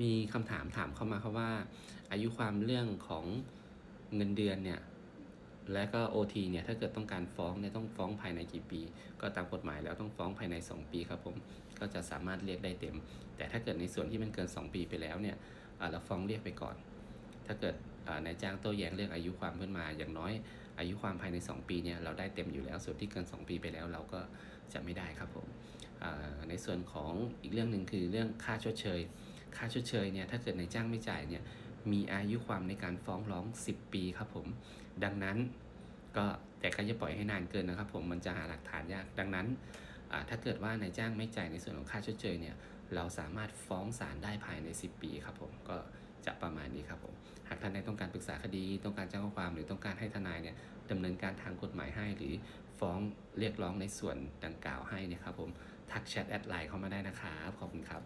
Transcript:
มีคำถามถามเข้ามาครับว่า อายุความเรื่องของเงินเดือนเนี่ยและก็ OT เนี่ยถ้าเกิดต้องการฟ้องเนี่ยต้องฟ้องภายในกี่ปี ก็ตามกฎหมายแล้วต้องฟ้องภายใน 2 ปีครับผมก็จะสามารถเรียกได้เต็ม แต่ถ้าเกิดในส่วนที่มันเกิน 2 ปีไปแล้วเนี่ยเราฟ้องเรียกไปก่อน ถ้าเกิดนายจ้างโต้แย้งเรื่องอายุความขึ้นมา อย่างน้อยอายุความภายใน 2 ปีเนี่ยเราได้เต็มอยู่แล้วส่วนที่เกิน 2 ปีไปแล้วเราก็จะไม่ได้ครับผมในส่วนของอีกเรื่องหนึ่งคือเรื่องค่าชดเชย ค่าชดเชยเนี่ยถ้าเกิดนายจ้างไม่จ่ายเนี่ยมีอายุความในการฟ้องร้อง 10 ปีครับผม ดังนั้นก็แต่ก็อย่าปล่อยให้นานเกินนะครับ ผมมันจะหาหลักฐานยาก ดังนั้นถ้าเกิดว่านายจ้างไม่จ่ายในส่วนของค่าชดเชยเนี่ยเราสามารถฟ้องศาลได้ภายใน 10 ปีครับผมก็จะประมาณนี้ครับผม หากท่านใดต้องการปรึกษาคดี ต้องการแจ้งข้อความ หรือต้องการให้ทนายเนี่ยดำเนินการทางกฎหมายให้ หรือฟ้องเรียกร้องในส่วนดังกล่าวให้เนยครับผม ทักแชทแอดไลน์เข้ามาได้นะครับ ขอบคุณครับ